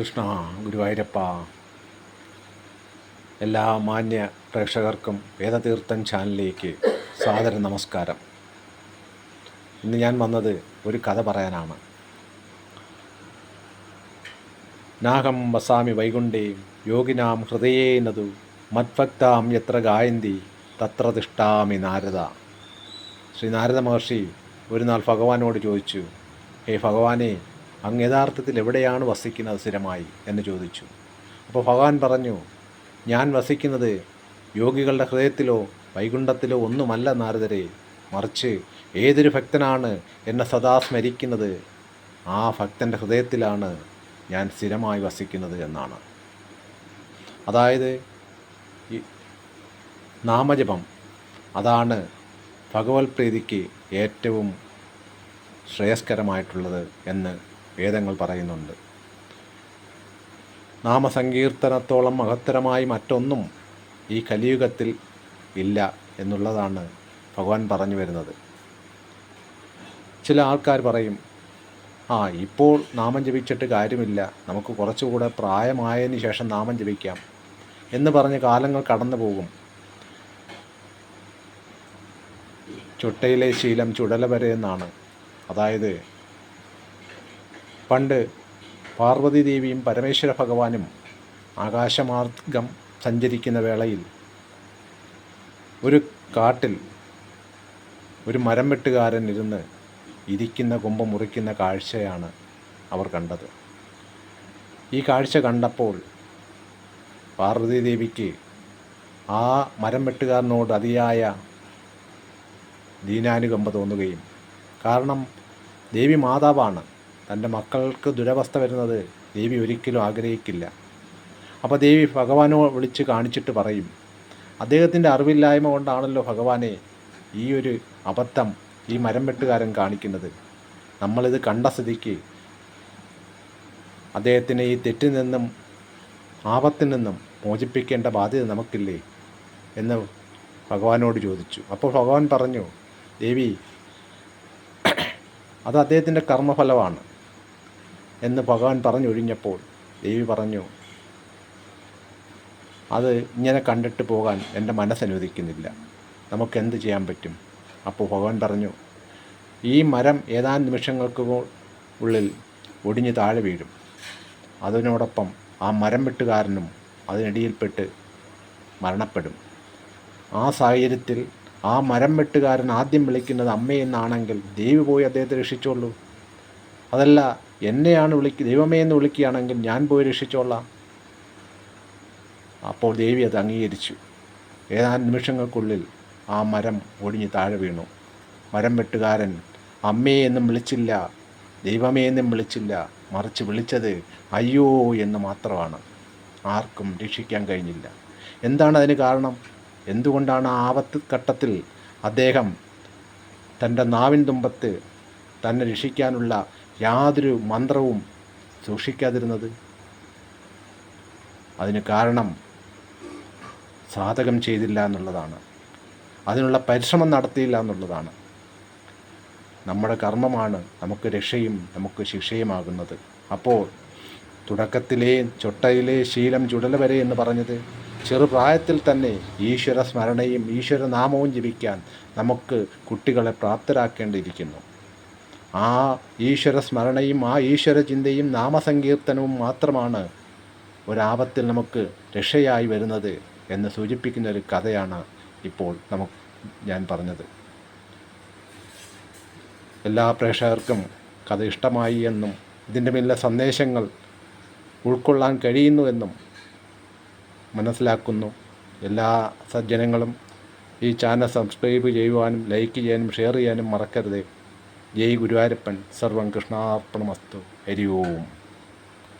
കൃഷ്ണ ഗുരുവായൂരപ്പ എല്ലാ മാന്യ പ്രേക്ഷകർക്കും വേദതീർത്ഥൻ ചാനലിലേക്ക് സാദര നമസ്കാരം. ഇന്ന് ഞാൻ വന്നത് ഒരു കഥ പറയാനാണ്. നാഹം വസാമി വൈകുണ്ഠേ യോഗിനാം ഹൃദയേനതു മത്ഭക്താം എത്ര ഗായന്തി തത്ര തിഷ്ടാമി നാരദ. ശ്രീ നാരദ മഹർഷി ഒരു നാൾ ഭഗവാനോട് ചോദിച്ചു ഹേ ഭഗവാനെ അങ്ങ് യഥാർത്ഥത്തിൽ എവിടെയാണ് വസിക്കുന്നത് സ്ഥിരമായി എന്ന് ചോദിച്ചു. അപ്പോൾ ഭഗവാൻ പറഞ്ഞു ഞാൻ വസിക്കുന്നത് യോഗികളുടെ ഹൃദയത്തിലോ വൈകുണ്ഠത്തിലോ ഒന്നുമല്ല നാരദരെ. മറിച്ച് ഏതൊരു ഭക്തനാണ് എന്നെ സദാ സ്മരിക്കുന്നത് ആ ഭക്തന്റെ ഹൃദയത്തിലാണ് ഞാൻ സ്ഥിരമായി വസിക്കുന്നത് എന്നാണ്. അതായത് ഈ നാമജപം അതാണ് ഭഗവത് പ്രീതിക്ക് ഏറ്റവും ശ്രേയസ്കരമായിട്ടുള്ളത് എന്ന് വേദങ്ങൾ പറയുന്നുണ്ട്. നാമസങ്കീർത്തനത്തോളം മഹത്തരമായി മറ്റൊന്നും ഈ കലിയുഗത്തിൽ ഇല്ല എന്നുള്ളതാണ് ഭഗവാൻ പറഞ്ഞു വരുന്നത്. ചില ആൾക്കാർ പറയും ആ ഇപ്പോൾ നാമം ജപിച്ചിട്ട് കാര്യമില്ല. നമുക്ക് കുറച്ചുകൂടെ പ്രായമായതിന് ശേഷം നാമം ജപിക്കാം എന്ന് പറഞ്ഞ് കാലങ്ങൾ കടന്നു പോകും. ചുട്ടയിലെ ശീലം ചുടല വരെ എന്നാണ്. അതായത് പണ്ട് പാർവതി ദേവിയും പരമേശ്വര ഭഗവാനും ആകാശമാർഗം സഞ്ചരിക്കുന്ന വേളയിൽ ഒരു കാട്ടിൽ ഒരു മരം വെട്ടുകാരൻ ഇരുന്ന് ഇരിക്കുന്ന കൊമ്പ് മുറിക്കുന്ന കാഴ്ചയാണ് അവർ കണ്ടത്. ഈ കാഴ്ച കണ്ടപ്പോൾ പാർവതി ദേവിക്ക് ആ മരം വെട്ടുകാരനോട് അതിയായ ദീനാനുകമ്പ തോന്നുകയും കാരണം ദേവി മാതാവാണ് തന്റെ മക്കൾക്ക് ദുരവസ്ഥ വരുന്നത് ദേവി ഒരിക്കലും ആഗ്രഹിക്കില്ല. അപ്പോൾ ദേവി ഭഗവാനോ വിളിച്ച് കാണിച്ചിട്ട് പറയും അദ്ദേഹത്തിന്റെ അറിവില്ലായ്മ കൊണ്ടാണല്ലോ ഭഗവാനെ ഈ ഒരു അബദ്ധം ഈ മരം വെട്ടുകാരൻ കാണിക്കുന്നത്. നമ്മളിത് കണ്ട സ്ഥിതിക്ക് അദ്ദേഹത്തിനെ ഈ തെറ്റിൽ നിന്നും ആപത്തിൽ നിന്നും മോചിപ്പിക്കേണ്ട ബാധ്യത നമുക്കില്ലേ? എന്ന് ഭഗവാനോട് ചോദിച്ചു. അപ്പോൾ ഭഗവാൻ പറഞ്ഞു ദേവി അത് അദ്ദേഹത്തിന്റെ കർമ്മഫലമാണ്. എന്ന് ഭഗവാൻ പറഞ്ഞൊഴിഞ്ഞപ്പോൾ ദേവി പറഞ്ഞു അത് ഇങ്ങനെ കണ്ടിട്ട് പോകാൻ എന്റെ മനസ്സനുവദിക്കുന്നില്ല. നമുക്ക് എന്ത് ചെയ്യാൻ പറ്റും? അപ്പോൾ ഭഗവാൻ പറഞ്ഞു ഈ മരം ഏതാനും നിമിഷങ്ങൾക്ക് ഉള്ളിൽ ഒടിഞ്ഞ് താഴെ വീഴും. അതിനോടൊപ്പം ആ മരം വെട്ടുകാരനും അതിനിടയിൽപ്പെട്ട് മരണപ്പെടും. ആ സാഹചര്യത്തിൽ ആ മരം വെട്ടുകാരൻ ആദ്യം വിളിക്കുന്നത് അമ്മയെന്നാണെങ്കിൽ ദേവി പോയി അദ്ദേഹത്തെ രക്ഷിച്ചോളൂ. അതല്ല എന്നെയാണ് വിളിക്കുക ദൈവമേ എന്ന് വിളിക്കുകയാണെങ്കിൽ ഞാൻ പോയി രക്ഷിച്ചോളാം. അപ്പോൾ ദേവി അത് അംഗീകരിച്ചു. ഏതാനും നിമിഷങ്ങൾക്കുള്ളിൽ ആ മരം ഒടിഞ്ഞ് താഴെ വീണു. മരം വെട്ടുകാരൻ അമ്മേ എന്നും വിളിച്ചില്ല ദൈവമേ എന്നും വിളിച്ചില്ല മറിച്ച് വിളിച്ചത് അയ്യോ എന്ന് മാത്രമാണ്. ആർക്കും രക്ഷിക്കാൻ കഴിഞ്ഞില്ല. എന്താണ് അതിന് കാരണം? എന്തുകൊണ്ടാണ് ആ ആപത്ത് ഘട്ടത്തിൽ അദ്ദേഹം തന്റെ നാവിൻ തുമ്പത്ത് തന്നെ രക്ഷിക്കാനുള്ള യാതൊരു മന്ത്രവും സൂക്ഷിക്കാതിരുന്നത്. അതിന് കാരണം സാധകം ചെയ്തില്ല എന്നുള്ളതാണ്. അതിനുള്ള പരിശ്രമം നടത്തിയില്ല എന്നുള്ളതാണ്. നമ്മുടെ കർമ്മമാണ് നമുക്ക് രക്ഷയും നമുക്ക് ശിക്ഷയുമാകുന്നത്. അപ്പോൾ തുടക്കത്തിലെ ചൊട്ടയിലെ ശീലം ചുടല വരെ എന്ന് പറഞ്ഞത് ചെറുപ്രായത്തിൽ തന്നെ ഈശ്വര സ്മരണയും ഈശ്വര നാമവും ജപിക്കാൻ നമുക്ക് കുട്ടികളെ പ്രാപ്തരാക്കേണ്ടിയിരിക്കുന്നു. ആ ഈശ്വര സ്മരണയും ആ ഈശ്വര ചിന്തയും നാമസങ്കീർത്തനവും മാത്രമാണ് ഒരാപത്തിൽ നമുക്ക് രക്ഷയായി വരുന്നത് എന്ന് സൂചിപ്പിക്കുന്ന ഒരു കഥയാണ് ഇപ്പോൾ നമുക്ക് ഞാൻ പറഞ്ഞത്. എല്ലാ പ്രേക്ഷകർക്കും കഥ ഇഷ്ടമായി എന്നും ഇതിന്റെ മേലെ സന്ദേശങ്ങൾ ഉൾക്കൊള്ളാൻ കഴിയുന്നു എന്നും മനസ്സിലാക്കുന്നു. എല്ലാ സജ്ജനങ്ങളും ഈ ചാനൽ സബ്സ്ക്രൈബ് ചെയ്യുവാനും ലൈക്ക് ചെയ്യാനും ഷെയർ ചെയ്യാനും മറക്കരുത്. ജയ് ഗുരുവായൂരപ്പൻ സർവം കൃഷ്ണാർപ്പണമസ്തു. ഹരി ഓം.